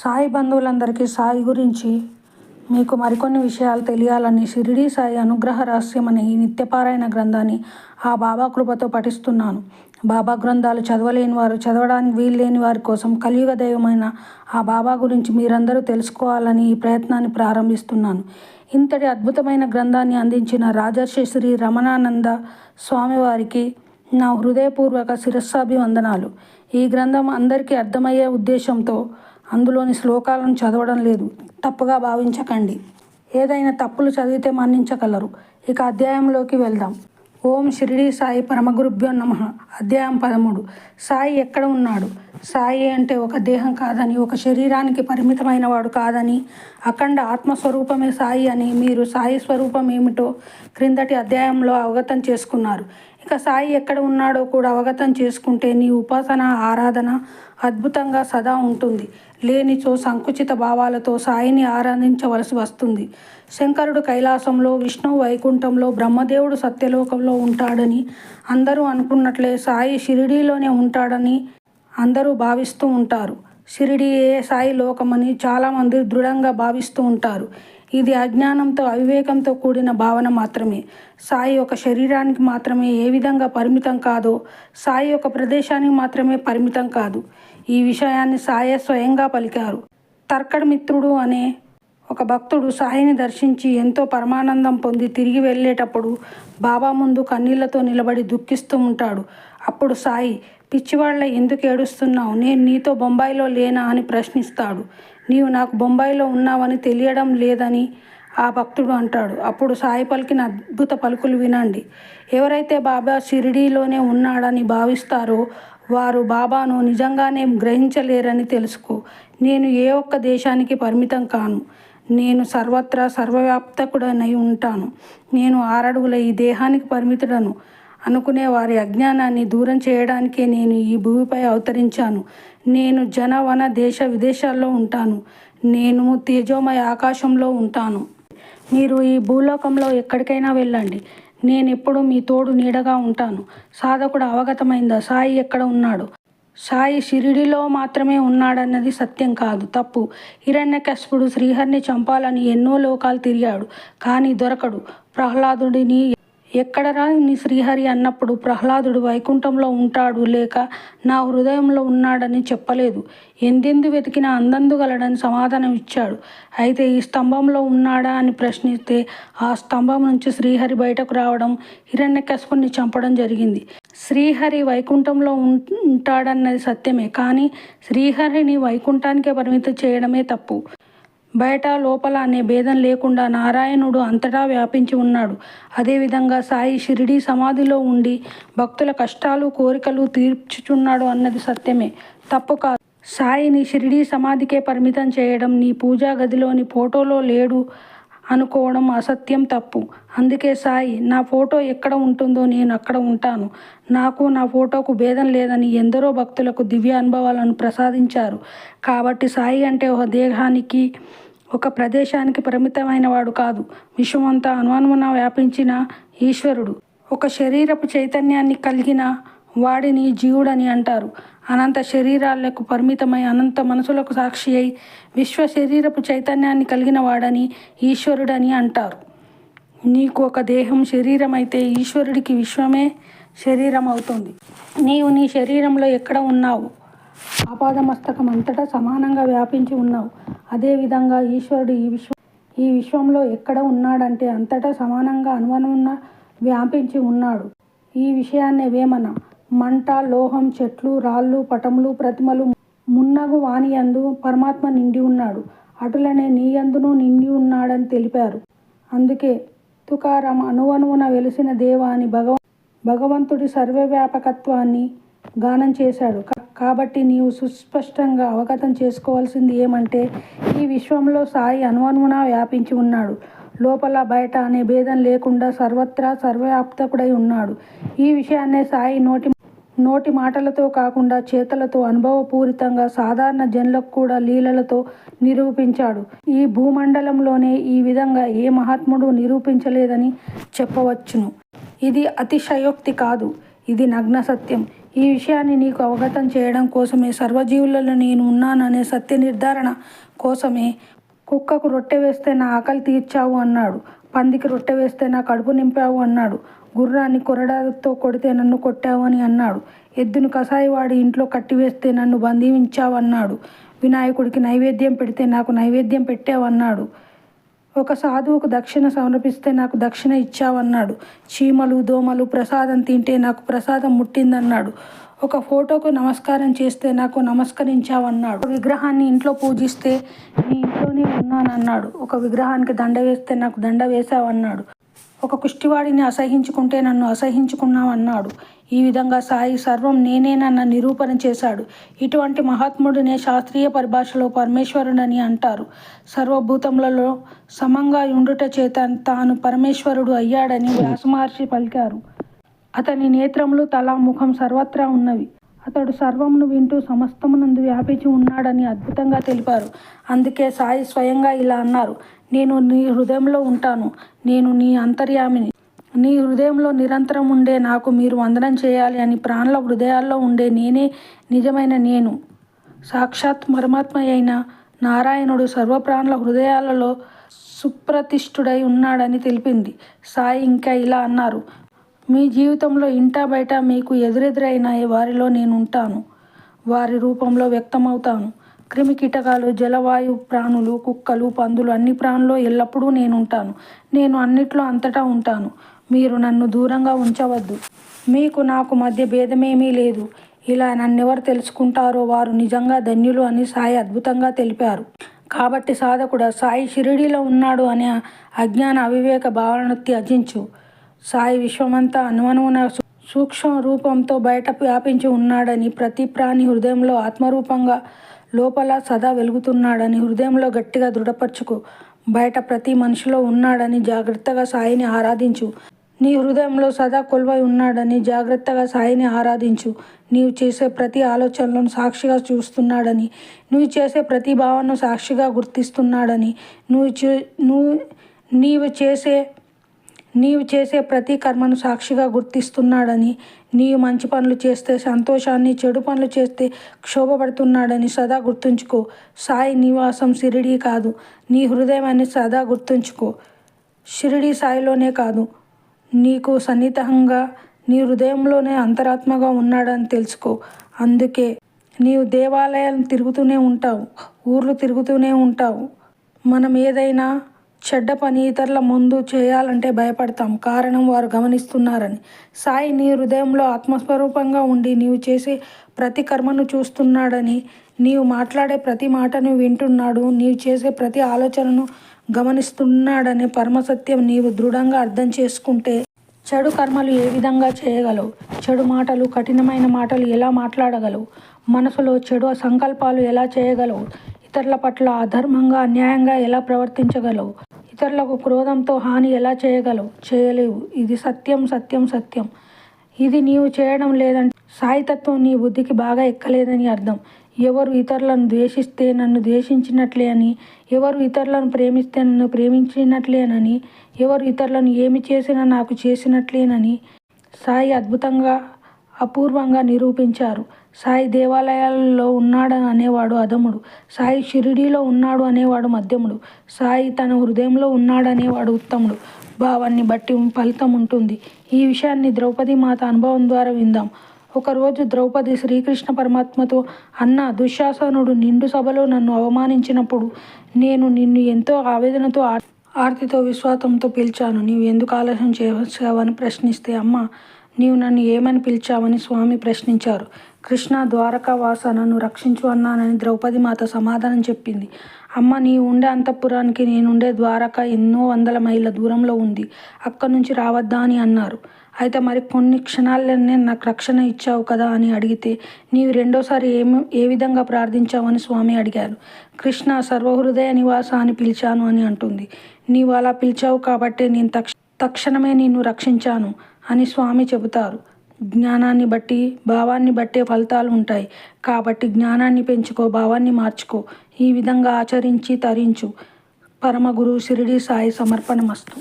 సాయి బంధువులందరికీ సాయి గురించి మీకు మరికొన్ని విషయాలు తెలియాలని షిరిడీ సాయి అనుగ్రహ రహస్యం అనే ఈ నిత్యపారాయణ గ్రంథాన్ని ఆ బాబా కృపతో పఠిస్తున్నాను. బాబా గ్రంథాలు చదవలేని వారు చదవడానికి వీలు లేని వారి కోసం కలియుగ దైవమైన ఆ బాబా గురించి మీరందరూ తెలుసుకోవాలని ఈ ప్రయత్నాన్ని ప్రారంభిస్తున్నాను. ఇంతటి అద్భుతమైన గ్రంథాన్ని అందించిన రాజర్షి శ్రీ రమణానంద స్వామివారికి నా హృదయపూర్వక శిరస్సాభివందనాలు. ఈ గ్రంథం అందరికీ అర్థమయ్యే ఉద్దేశంతో అందులోని శ్లోకాలను చదవడం లేదు. తప్పుగా భావించకండి. ఏదైనా తప్పులు చదివితే మన్నించగలరు. ఇక అధ్యాయంలోకి వెళ్దాం. ఓం షిరిడి సాయి పరమగురుభ్యో నమ. అధ్యాయం పదమూడు. సాయి ఎక్కడ ఉన్నాడు? సాయి అంటే ఒక దేహం కాదని ఒక శరీరానికి పరిమితమైన వాడు కాదని అఖండ ఆత్మస్వరూపమే సాయి అని మీరు సాయి స్వరూపం ఏమిటో క్రిందటి అధ్యాయంలో అవగతం చేసుకున్నారు. ఇక సాయి ఎక్కడ ఉన్నాడో కూడా అవగతం చేసుకుంటే నీ ఉపాసన ఆరాధన అద్భుతంగా సదా ఉంటుంది. లేనిచో సంకుచిత భావాలతో సాయిని ఆరాధించవలసి వస్తుంది. శంకరుడు కైలాసంలో విష్ణువు వైకుంఠంలో బ్రహ్మదేవుడు సత్యలోకంలో ఉంటాడని అందరూ అనుకున్నట్లే సాయి షిరిడీలోనే ఉంటాడని అందరూ భావిస్తూ ఉంటారు. షిరిడీయే సాయి లోకమని చాలామంది దృఢంగా భావిస్తూ ఉంటారు. ఇది అజ్ఞానంతో అవివేకంతో కూడిన భావన మాత్రమే. సాయి ఒక శరీరానికి మాత్రమే ఏ విధంగా పరిమితం కాదో సాయి ఒక ప్రదేశానికి మాత్రమే పరిమితం కాదు. ఈ విషయాన్ని సాయే స్వయంగా పలికారు. తర్కడ్ మిత్రుడు అనే ఒక భక్తుడు సాయిని దర్శించి ఎంతో పరమానందం పొంది తిరిగి వెళ్ళేటప్పుడు బాబా ముందు కన్నీళ్ళతో నిలబడి దుఃఖిస్తూ ఉంటాడు. అప్పుడు సాయి పిచ్చివాళ్ళ ఎందుకు ఏడుస్తున్నావు? నేను నీతో బొంబాయిలో లేనా అని ప్రశ్నిస్తాడు. నీవు నాకు బొంబాయిలో ఉన్నావని తెలియడం లేదని ఆ భక్తుడు అంటాడు. అప్పుడు సాయి పలికిన అద్భుత పలుకులు వినండి. ఎవరైతే బాబా షిరిడీలోనే ఉన్నాడని భావిస్తారో వారు బాబాను నిజంగానే గ్రహించలేరని తెలుసుకో. నేను ఏ ఒక్క దేశానికి పరిమితం కాను. నేను సర్వత్రా సర్వవ్యాప్తకుడనై ఉంటాను. నేను ఆరడుగుల ఈ దేహానికి పరిమితుడను. అనుకునే వారి అజ్ఞానాన్ని దూరం చేయడానికే నేను ఈ భూమిపై అవతరించాను. నేను జన వన దేశ విదేశాల్లో ఉంటాను. నేను తేజోమయ ఆకాశంలో ఉంటాను. మీరు ఈ భూలోకంలో ఎక్కడికైనా వెళ్ళండి. నేను ఎప్పుడు మీ తోడు నీడగా ఉంటాను. సాధకుడు అవగతమైందా? సాయి ఎక్కడ ఉన్నాడు? సాయి షిరిడిలో మాత్రమే ఉన్నాడన్నది సత్యం కాదు తప్పు. హిరణ్యకశిపుడు శ్రీహరిని చంపాలని ఎన్నో లోకాలు తిరిగాడు కానీ దొరకడు. ప్రహ్లాదుడిని ఎక్కడరా నీ శ్రీహరి అన్నప్పుడు ప్రహ్లాదుడు వైకుంఠంలో ఉంటాడు లేక నా హృదయంలో ఉన్నాడని చెప్పలేదు. ఎందెందు వెతికినా అందందుగలడని సమాధానం ఇచ్చాడు. అయితే ఈ స్తంభంలో ఉన్నాడా అని ప్రశ్నిస్తే ఆ స్తంభం నుంచి శ్రీహరి బయటకు రావడం హిరణ్యకశిపుని చంపడం జరిగింది. శ్రీహరి వైకుంఠంలో ఉంటాడన్నది సత్యమే కానీ శ్రీహరిని వైకుంఠానికే పరిమితం చేయడమే తప్పు. బయట లోపల అనే భేదం లేకుండా నారాయణుడు అంతటా వ్యాపించి ఉన్నాడు. అదేవిధంగా సాయి షిరిడి సమాధిలో ఉండి భక్తుల కష్టాలు కోరికలు తీర్చుచున్నాడు అన్నది సత్యమే. తప్పు కాదు. సాయిని షిరిడి సమాధికే పరిమితం చేయడం నీ పూజా గదిలోని ఫోటోలో లేడు. అనుకోవడం అసత్యం తప్పు. అందుకే సాయి నా ఫోటో ఎక్కడ ఉంటుందో నేను అక్కడ ఉంటాను. నాకు నా ఫోటోకు భేదం లేదని ఎందరో భక్తులకు దివ్య అనుభవాలను ప్రసాదించారు. కాబట్టి సాయి అంటే ఒక దేహానికి ఒక ప్రదేశానికి పరిమితమైన వాడు కాదు. విశ్వమంతా అనుమానమున వ్యాపించిన ఈశ్వరుడు. ఒక శరీరపు చైతన్యాన్ని కలిగిన వాడిని జీవుడని అంటారు. అనంత శరీరాలకు పరిమితమై అనంత మనసులకు సాక్షి అయి విశ్వ శరీరపు చైతన్యాన్ని కలిగిన వాడని ఈశ్వరుడని అంటారు. నీకు ఒక దేహం శరీరం అయితే ఈశ్వరుడికి విశ్వమే శరీరం అవుతుంది నీవు నీ శరీరంలో ఎక్కడ ఉన్నావు? ఆపాదమస్తకం అంతటా సమానంగా వ్యాపించి ఉన్నావు. అదేవిధంగా ఈశ్వరుడు ఈ విశ్వ ఈ విశ్వంలో ఎక్కడ ఉన్నాడంటే అంతటా సమానంగా అనువనున్న వ్యాపించి ఉన్నాడు. ఈ విషయాన్నే వేమన మంట లోహం చెట్లు రాళ్ళు పటములు ప్రతిమలు మున్నగు వాణియందు పరమాత్మ నిండి ఉన్నాడు. అటులనే నీయందును నిండి ఉన్నాడని తెలిపారు. అందుకే తుకారాం అణువణువున వెలిసిన దేవ అని భగవ భగవంతుడి సర్వవ్యాపకత్వాన్ని గానం చేశాడు. కాబట్టి నీవు సుస్పష్టంగా అవగతం చేసుకోవాల్సింది ఏమంటే ఈ విశ్వంలో సాయి అనువనువున వ్యాపించి ఉన్నాడు. లోపల బయట అనే భేదం లేకుండా సర్వత్రా సర్వవ్యాప్తకుడై ఉన్నాడు. ఈ విషయాన్నే సాయి నోటి నోటి మాటలతో కాకుండా చేతలతో అనుభవపూరితంగా సాధారణ జనులకు కూడా లీలలతో నిరూపించాడు. ఈ భూమండలంలోనే ఈ విధంగా ఏ మహాత్ముడు నిరూపించలేదని చెప్పవచ్చును. ఇది అతిశయోక్తి కాదు. ఇది నగ్న సత్యం. ఈ విషయాన్ని నీకు అవగతం చేయడం కోసమే సర్వజీవులలో నేను ఉన్నాననే సత్య నిర్ధారణ కోసమే కుక్కకు రొట్టె వేస్తే నా ఆకలి తీర్చావు అన్నాడు. పందికి రొట్టె వేస్తే నా కడుపు నింపావు అన్నాడు. గుర్రాన్ని కొరడాతో కొడితే నన్ను కొట్టావని అన్నాడు. ఎద్దును కసాయివాడి ఇంట్లో కట్టివేస్తే నన్ను బంధించావన్నాడు. వినాయకుడికి నైవేద్యం పెడితే నాకు నైవేద్యం పెట్టావన్నాడు. ఒక సాధువుకు దక్షిణ సమర్పిస్తే నాకు దక్షిణ ఇచ్చావన్నాడు. చీమలు దోమలు ప్రసాదం తింటే నాకు ప్రసాదం ముట్టిందన్నాడు. ఒక ఫోటోకు నమస్కారం చేస్తే నాకు నమస్కరించావన్నాడు. విగ్రహాన్ని ఇంట్లో పూజిస్తే నీ ఇంట్లోనే ఉన్నానన్నాడు. ఒక విగ్రహానికి దండ వేస్తే నాకు దండ వేశావన్నాడు. ఒక కుష్టివాడిని అసహించుకుంటే నన్ను అసహించుకున్నావన్నాడు. ఈ విధంగా సాయి సర్వం నేనేనన్న నిరూపణ చేశాడు. ఇటువంటి మహాత్ముడినే శాస్త్రీయ పరిభాషలో పరమేశ్వరుడని అంటారు. సర్వభూతములలో సమంగా ఉండుట చేత తాను పరమేశ్వరుడు అయ్యాడని వ్యాసమహర్షి పలికారు. అతని నేత్రములు తల ముఖం సర్వత్రా ఉన్నవి. అతడు సర్వమును వింటూ సమస్తమునందు వ్యాపించి ఉన్నాడని అద్భుతంగా తెలిపారు. అందుకే సాయి స్వయంగా ఇలా అన్నారు నేను నీ హృదయంలో ఉంటాను. నేను నీ అంతర్యామిని. నీ హృదయంలో నిరంతరం ఉండే నాకు మీరు వందనం చేయాలి అని ప్రాణుల హృదయాల్లో ఉండే నేనే నిజమైన నేను. సాక్షాత్ పరమాత్మ అయిన నారాయణుడు సర్వప్రాణుల హృదయాలలో సుప్రతిష్ఠుడై ఉన్నాడని తెలిపింది. సాయి ఇంకా ఇలా అన్నారు మీ జీవితంలో ఇంటా బయట మీకు ఎదురెదురైన వారిలో నేను ఉంటాను వారి రూపంలో వ్యక్తమవుతాను. క్రిమి కీటకాలు జలవాయు ప్రాణులు కుక్కలు పందులు అన్ని ప్రాణుల్లో ఎల్లప్పుడూ నేను ఉంటాను నేను అన్నిట్లో అంతటా ఉంటాను. మీరు నన్ను దూరంగా ఉంచవద్దు. మీకు నాకు మధ్య భేదమేమీ లేదు. ఇలా నన్నెవరు తెలుసుకుంటారో వారు నిజంగా ధన్యులు అని సాయి అద్భుతంగా తెలిపారు. కాబట్టి సాధకుడు సాయి షిరిడీలో ఉన్నాడు అనే అజ్ఞాన అవివేక భావనను త్యజించు. సాయి విశ్వమంతా అనువనువున సూక్ష్మ రూపంతో బయట వ్యాపించి ఉన్నాడని ప్రతి ప్రాణి హృదయంలో ఆత్మరూపంగా లోపల సదా వెలుగుతున్నాడని హృదయంలో గట్టిగా దృఢపరచుకు బయట ప్రతి మనిషిలో ఉన్నాడని జాగ్రత్తగా సాయిని ఆరాధించు. నీ హృదయంలో సదా కొలువై ఉన్నాడని జాగ్రత్తగా సాయిని ఆరాధించు. నీవు చేసే ప్రతి ఆలోచనలను సాక్షిగా చూస్తున్నాడని నువ్వు చేసే ప్రతి భావనను సాక్షిగా గుర్తిస్తున్నాడని నువ్వు చే నువ్వు నీవు చేసే నీవు చేసే ప్రతి కర్మను సాక్షిగా గుర్తిస్తున్నాడని నీవు మంచి పనులు చేస్తే సంతోషాన్ని చెడు పనులు చేస్తే క్షోభపడుతున్నాడని సదా గుర్తుంచుకో. సాయి నివాసం షిరిడీ కాదు నీ హృదయాన్ని సదా గుర్తుంచుకో. షిరిడీ సాయిలోనే కాదు నీకు సన్నిహితంగా నీ హృదయంలోనే అంతరాత్మగా ఉన్నాడని తెలుసుకో. అందుకే నీవు దేవాలయాలను తిరుగుతూనే ఉంటావు ఊర్లు తిరుగుతూనే ఉంటావు. మనం ఏదైనా చెడ్డ పని ఇతరుల ముందు చేయాలంటే భయపడతాం. కారణం వారు గమనిస్తున్నారని. సాయి నీ హృదయంలో ఆత్మస్వరూపంగా ఉండి నీవు చేసే ప్రతి కర్మను చూస్తున్నాడని నీవు మాట్లాడే ప్రతి మాటను వింటున్నాడు నీవు చేసే ప్రతి ఆలోచనను గమనిస్తున్నాడనే పరమసత్యం నీవు దృఢంగా అర్థం చేసుకుంటే చెడు కర్మలు ఏ విధంగా చేయగలవు? చెడు మాటలు కఠినమైన మాటలు ఎలా మాట్లాడగలవు? మనసులో చెడు సంకల్పాలు ఎలా చేయగలవు? ఇతరుల పట్ల అధర్మంగా అన్యాయంగా ఎలా ప్రవర్తించగలవు? ఇతరులకు క్రోధంతో హాని ఎలా చేయగలవు? చేయలేవు. ఇది సత్యం సత్యం సత్యం. ఇది నీవు చేయడం లేదంటే సాయితత్వం నీ బుద్ధికి బాగా ఎక్కలేదని అర్థం. ఎవరు ఇతరులను ద్వేషిస్తే నన్ను ద్వేషించినట్లే అని ఎవరు ఇతరులను ప్రేమిస్తే నన్ను ప్రేమించినట్లేనని ఎవరు ఇతరులను ఏమి చేసినా నాకు చేసినట్లేనని సాయి అద్భుతంగా అపూర్వంగా నిరూపించారు. సాయి దేవాలయాల్లో ఉన్నాడు అనేవాడు అధముడు. సాయి షిరిడీలో ఉన్నాడు అనేవాడు మధ్యముడు. సాయి తన హృదయంలో ఉన్నాడు అనేవాడు ఉత్తముడు. భావాన్ని బట్టి ఫలితం ఉంటుంది. ఈ విషయాన్ని ద్రౌపది మాత అనుభవం ద్వారా విందాం. ఒకరోజు ద్రౌపది శ్రీకృష్ణ పరమాత్మతో అన్న దుశ్శాసనుడు నిండు సభలో నన్ను అవమానించినప్పుడు నేను నిన్ను ఎంతో ఆవేదనతో ఆర్తితో విశ్వాసంతో పిలిచాను. నీవు ఎందుకు ఆలస్యం చేసావని ప్రశ్నిస్తే అమ్మ నీవు నన్ను ఏమని పిలిచావని స్వామి ప్రశ్నించారు. కృష్ణ ద్వారకావాసనను రక్షించు అన్నానని ద్రౌపది మాత సమాధానం చెప్పింది. అమ్మ నీ ఉండే అంతఃపురానికి నేనుండే ద్వారక ఎన్నో వందల మైళ్ళ దూరంలో ఉంది. అక్కడి నుంచి రావద్దా అని అన్నారు. అయితే మరి కొన్ని క్షణాలనే నాకు రక్షణ ఇచ్చావు కదా అని అడిగితే నీవు రెండోసారి ఏమి ఏ విధంగా ప్రార్థించావని స్వామి అడిగారు. కృష్ణ సర్వహృదయ నివాస అని పిలిచాను అని అంటుంది. నీవు అలా పిలిచావు కాబట్టి నేను తక్ష తక్షణమే నిన్ను రక్షించాను అని స్వామి చెబుతారు. జ్ఞానాన్ని బట్టి భావాన్ని బట్టే ఫలితాలు ఉంటాయి. కాబట్టి జ్ఞానాన్ని పెంచుకో భావాన్ని మార్చుకో. ఈ విధంగా ఆచరించి తరించు. పరమగురు షిరిడి సాయి సమర్పణమస్తు.